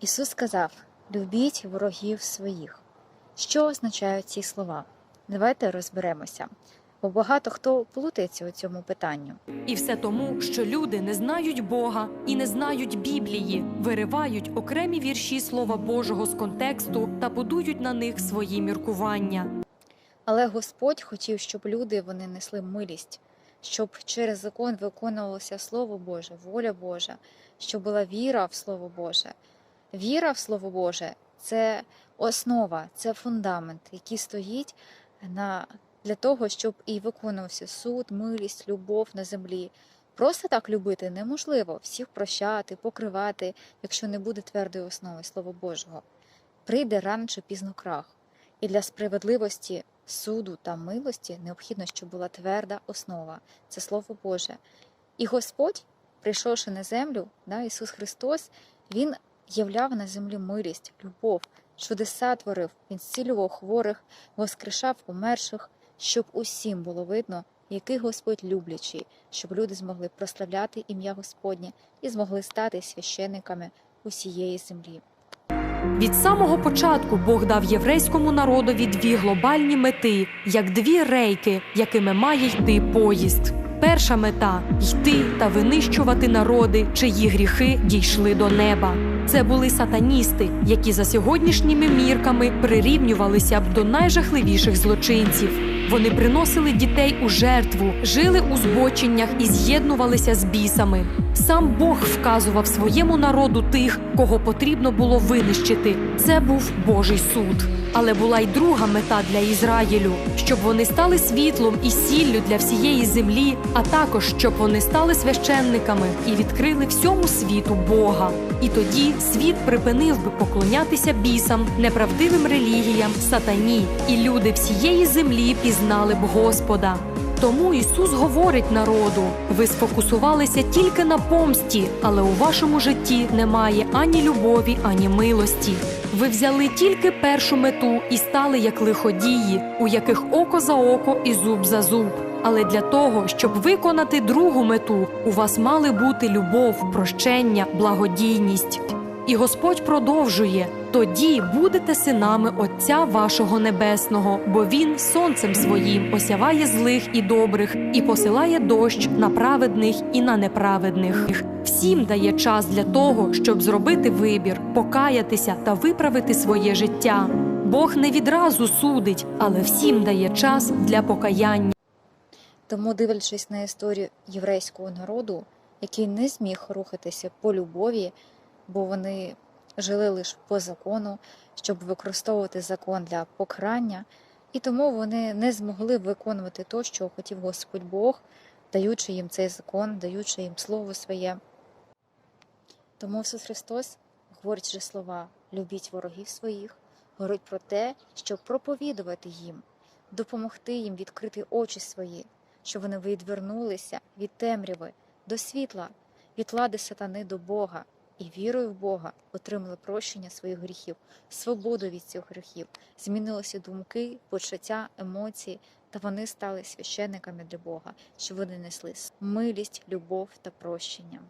Ісус сказав: любіть ворогів своїх. Що означають ці слова? Давайте розберемося, бо багато хто плутається у цьому питанню. І все тому, що люди не знають Бога і не знають Біблії, виривають окремі вірші Слова Божого з контексту та будують на них свої міркування. Але Господь хотів, щоб люди вони несли милість, щоб через закон виконувалося Слово Боже, воля Божа, щоб була віра в Слово Боже. Віра в Слово Боже це основа, це фундамент, який стоїть на, для того, щоб і виконувався суд, милість, любов на землі. Просто так любити неможливо, всіх прощати, покривати, якщо не буде твердої основи Слова Божого. Прийде рано чи пізно крах. І для справедливості, суду та милості необхідно, щоб була тверда основа це Слово Боже. І Господь, прийшовши на землю, да, Ісус Христос, Він являв на землі милість, любов, чудеса творив, Він зцілював хворих, воскрешав умерших, щоб усім було видно, який Господь люблячий, щоб люди змогли прославляти ім'я Господнє і змогли стати священниками усієї землі. Від самого початку Бог дав єврейському народові дві глобальні мети, як дві рейки, якими має йти поїзд. Перша мета йти та винищувати народи, чиї гріхи дійшли до неба. Це були сатаністи, які за сьогоднішніми мірками прирівнювалися б до найжахливіших злочинців. Вони приносили дітей у жертву, жили у збоченнях і з'єднувалися з бісами. Сам Бог вказував своєму народу тих, кого потрібно було винищити. Це був Божий суд. Але була й друга мета для Ізраїлю, щоб вони стали світлом і сіллю для всієї землі, а також щоб вони стали священниками і відкрили всьому світу Бога. І тоді світ припинив би поклонятися бісам, неправдивим релігіям, сатані, і люди всієї землі пізнали б Господа. Тому Ісус говорить народу: ви сфокусувалися тільки на помсті, але у вашому житті немає ані любові, ані милості. Ви взяли тільки першу мету і стали як лиходії, у яких око за око і зуб за зуб. Але для того, щоб виконати другу мету, у вас мали бути любов, прощення, благодійність. І Господь продовжує: тоді будете синами Отця вашого Небесного, бо Він сонцем своїм осяває злих і добрих, і посилає дощ на праведних і на неправедних. Всім дає час для того, щоб зробити вибір, покаятися та виправити своє життя. Бог не відразу судить, але всім дає час для покаяння. Тому, дивлячись на історію єврейського народу, який не зміг рухатися по любові, бо вони жили лише по закону, щоб використовувати закон для покарання, і тому вони не змогли виконувати то, що хотів Господь Бог, даючи їм цей закон, даючи їм слово своє. Тому Ісус Христос говорить же слова: любіть ворогів своїх, говорить про те, щоб проповідувати їм, допомогти їм відкрити очі свої, щоб вони відвернулися від темряви до світла, від влади сатани до Бога, і вірою в Бога отримали прощення своїх гріхів, свободу від цих гріхів, змінилися думки, почуття, емоції, та вони стали священниками для Бога, що вони несли милість, любов та прощення.